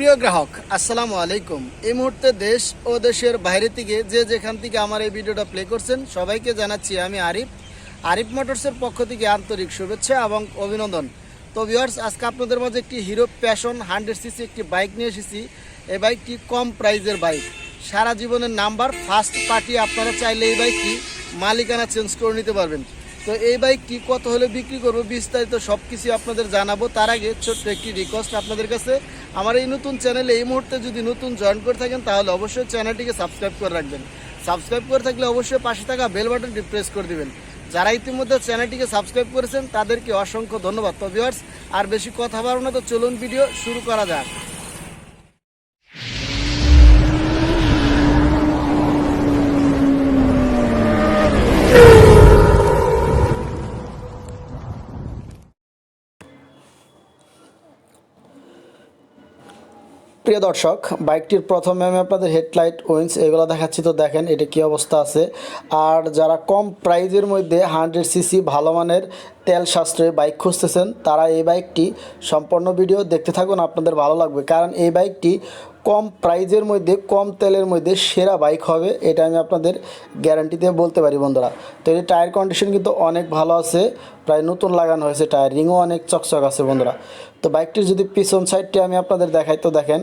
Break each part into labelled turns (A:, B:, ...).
A: প্রিয় গ্রাহক, আসসালামু আলাইকুম। এই মুহূর্তে দেশ ও দেশের বাইরে থেকে যে যেখান থেকে আমার এই ভিডিওটা প্লে করছেন, সবাইকে জানাচ্ছি আমি আরিফ। আরিফ মোটরসের পক্ষ থেকে আন্তরিক শুভেচ্ছা এবং অভিনন্দন। তো ভিউয়ার্স আজকে আপনাদের মাঝে একটি হিরো প্যাশন হান্ড্রেড সিসি একটি বাইক নিয়ে এসেছি। এই বাইকটি কম প্রাইজের বাইক সারা জীবনের নাম্বার ফার্স্ট পার্টি আপনারা চাইলে এই বাইকটি মালিকানা চেঞ্জ করে নিতে পারবেন। তো এই বাইকটি কত হলে বিক্রি করব বিস্তারিত সব কিছু আপনাদের জানাব। তার আগে ছোট্ট একটি রিকোয়েস্ট আপনাদের কাছে। আমার এই নতুন চ্যানেলে এই মুহূর্তে যদি নতুন জয়েন করে থাকেন, তাহলে অবশ্যই চ্যানেলটিকে সাবস্ক্রাইব করে রাখবেন। সাবস্ক্রাইব করে থাকলে অবশ্যই পাশে থাকা বেল বাটনটি প্রেস করে দিবেন। যারা ইতিমধ্যে চ্যানেলটিকে সাবস্ক্রাইব করেছেন, তাদেরকে অসংখ্য ধন্যবাদ। তো ভিউয়ার্স আর বেশি কথা বাড়ো না, তো চলুন ভিডিও শুরু করা যাক। প্রিয় দর্শক, বাইকটির প্রথমে আমি আপনাদের হেডলাইট, উইন্স এগুলো দেখাচ্ছি। তো দেখেন এটা কী অবস্থা আছে। আর যারা কম প্রাইজের মধ্যে হান্ড্রেড সিসি ভালো মানের তেল সাশ্রয়ে বাইক খুঁজতেছেন, তারা এই বাইকটি সম্পূর্ণ ভিডিও দেখতে থাকুন, আপনাদের ভালো লাগবে। কারণ এই বাইকটি কম প্রাইজের মধ্যে, কম তেলের মধ্যে সেরা বাইক হবে, এটা আমি আপনাদের গ্যারান্টি দিয়ে বলতে পারি বন্ধুরা। তো এর টায়ার কন্ডিশন কিন্তু অনেক ভালো আছে, প্রায় নতুন লাগানো হয়েছে টায়ার, রিংও অনেক চকচক আছে বন্ধুরা। তো বাইকটির যদি পিছন সাইডটি আমি আপনাদের দেখাই, তো দেখেন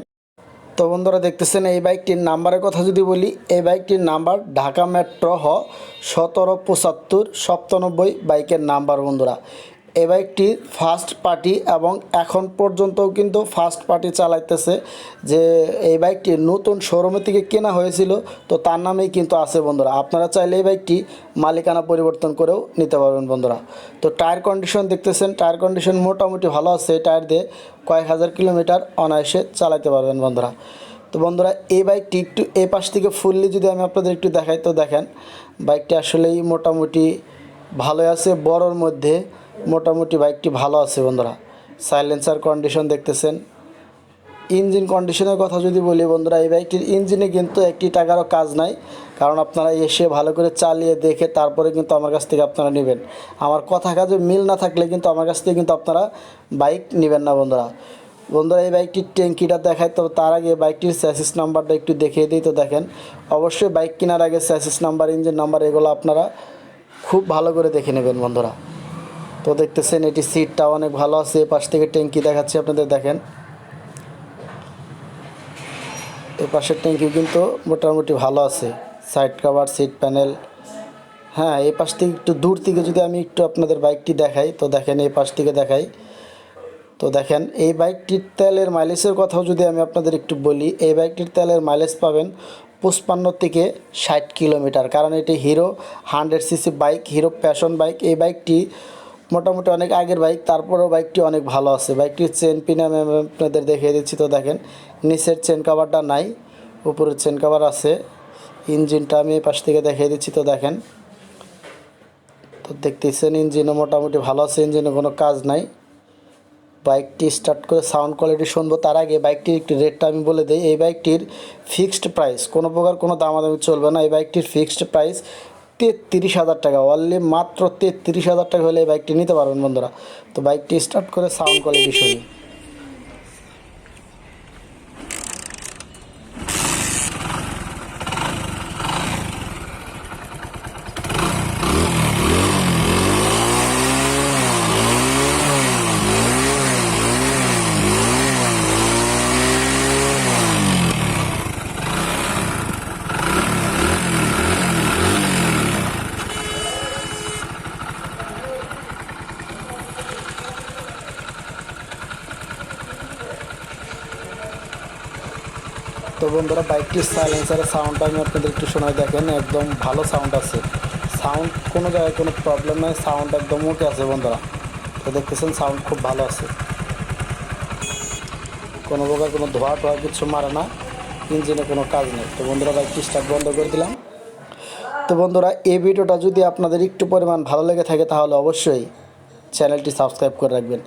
A: তো বন্ধুরা দেখতেছেন এই বাইকটির নাম্বারের কথা যদি বলি, এই বাইকটির নাম্বার ঢাকা মেট্রো হ সতেরো পঁচাত্তর সপ্তানব্বই বাইকের নাম্বার বন্ধুরা। এই বাইকটি ফার্স্ট পার্টি এবং এখন পর্যন্তও কিন্তু ফার্স্ট পার্টি চালাইতেছে যে এই বাইকটি নতুন শোরুমে থেকে কেনা হয়েছিল, তো তার নামেই কিন্তু আছে বন্ধুরা। আপনারা চাইলে এই বাইকটি মালিকানা পরিবর্তন করেও নিতে পারবেন বন্ধুরা। তো টায়ার কন্ডিশন দেখতেছেন টায়ার কন্ডিশন মোটামুটি ভালো আছে টায়ার দিয়ে কয়েক হাজার কিলোমিটার অনায়াসে চালাতে পারবেন বন্ধুরা। তো বন্ধুরা, এই বাইকটি একটু এ পাশ থেকে ফুললি যদি আমি আপনাদের একটু দেখাই, তো দেখেন, বাইকটি আসলেই মোটামুটি ভালো আছে, বড়র মধ্যে। মোটামুটি বাইকটি ভালো আছে বন্ধুরা। সাইলেন্সার কন্ডিশন দেখতেছেন। ইঞ্জিন কন্ডিশনের কথা যদি বলি বন্ধুরা, এই বাইকটির ইঞ্জিনে কিন্তু একটি টাকারও কাজ নাই। কারণ আপনারা এসে ভালো করে চালিয়ে দেখে তারপরে কিন্তু আমার কাছ থেকে আপনারা নেবেন। আমার কথা কাজে মিল না থাকলে কিন্তু আমার কাছ থেকে কিন্তু আপনারা বাইক নেবেন না বন্ধুরা। বন্ধুরা, এই বাইকটির ট্যাঙ্কিটা দেখায় তো তার আগে বাইকটির স্যাসিস নাম্বারটা একটু দেখিয়ে দিই, তো দেখেন। অবশ্যই বাইক কেনার আগে স্যাসিস নাম্বার ইঞ্জিন নাম্বার এগুলো আপনারা খুব ভালো করে দেখে নেবেন বন্ধুরা। তো দেখতেছেন এটি সিটটা অনেক ভালো আছে এ পাশ থেকে ট্যাঙ্কি দেখাচ্ছি আপনাদের, দেখেন। এ পাশের ট্যাঙ্কি কিন্তু মোটামুটি ভালো আছে, সাইড কভার, সিট প্যানেল। হ্যাঁ এই পাশ থেকে একটু দূর থেকে যদি আমি একটু আপনাদের বাইকটি দেখাই, তো দেখেন এই পাশ থেকে দেখাই। তো দেখেন, এই বাইকটির তেলের মাইলেজের কথাও যদি আমি আপনাদের একটু বলি, এই বাইকটির তেলের মাইলেজ পাবেন পঁচপান্ন থেকে ষাট কিলোমিটার, কারণ এটি Hero hundred CC bike, Hero Passion bike. এই বাইকটি মোটামুটি অনেক আগের বাইক, তারপরেও বাইকটি অনেক ভালো আছে। বাইকটির চেন পিন আমি আপনাদের দেখিয়ে দিচ্ছি তো দেখেন, নিচের চেন কাভারটা নাই, উপরের চেন কাভার আছে। ইঞ্জিনটা আমি পাশ থেকে দেখিয়ে দিচ্ছি তো দেখেন। তো দেখতেছেন ইঞ্জিনও মোটামুটি ভালো আছে, ইঞ্জিনে কোনো কাজ নাই। বাইকটি স্টার্ট করে সাউন্ড কোয়ালিটি শুনব, তার আগে বাইকটির একটি রেটটা আমি বলে দিই। এই বাইকটির ফিক্সড প্রাইস কোনো প্রকার কোনো দামাদামি চলবে না। এই বাইকটির ফিক্সড প্রাইস তেত্রিশ হাজার টাকা। অনলি মাত্র তেত্রিশ হাজার টাকা হলে এই বাইকটি নিতে পারবেন বন্ধুরা। তো বাইকটি স্টার্ট করে সাউন্ড কোয়ালিটি শুনি তো বন্ধুরা, বাইকটির সাইলেন্সারের সাউন্ডটা আমি আপনাদের একটু শোনায় দেখেন, একদম ভালো সাউন্ড আছে। সাউন্ড কোনো জায়গায় কোনো প্রবলেম নেই সাউন্ড একদম ওকে আছে বন্ধুরা। তো দেখতেছেন সাউন্ড খুব ভালো আছে। কোনো প্রকার কোনো ধোয়া টোয়া কিছু মারে না ইঞ্জিনে কোনো কাজ নেই। তো বন্ধুরা, বাইকটি স্টার্ট বন্ধ করে দিলাম। তো বন্ধুরা, এই ভিডিওটা যদি আপনাদের একটু পরিমাণ ভালো লেগে থাকে, তাহলে অবশ্যই চ্যানেলটি সাবস্ক্রাইব করে রাখবেন।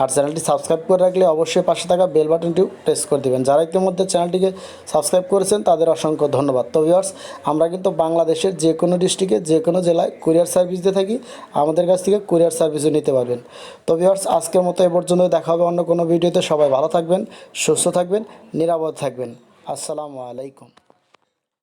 A: আর চ্যানেলটি সাবস্ক্রাইব করে রাখলে অবশ্যই পাশে থাকা বেল বাটনটিও প্রেস করে দেবেন। যারা ইতিমধ্যে চ্যানেলটিকে সাবস্ক্রাইব করেছেন, তাদের অসংখ্য ধন্যবাদ। তো ভিউয়ার্স আমরা কিন্তু বাংলাদেশের যে কোনো ডিস্ট্রিক্টে যে কোনো জেলায় কুরিয়ার সার্ভিস দিয়ে থাকি। আমাদের কাছ থেকে কুরিয়ার সার্ভিসও নিতে পারবেন। তো ভিউয়ার্স আজকের মতো এ পর্যন্ত দেখা হবে অন্য কোনো ভিডিওতে সবাই ভালো থাকবেন, সুস্থ থাকবেন, নিরাপদ থাকবেন। আসসালামু আলাইকুম।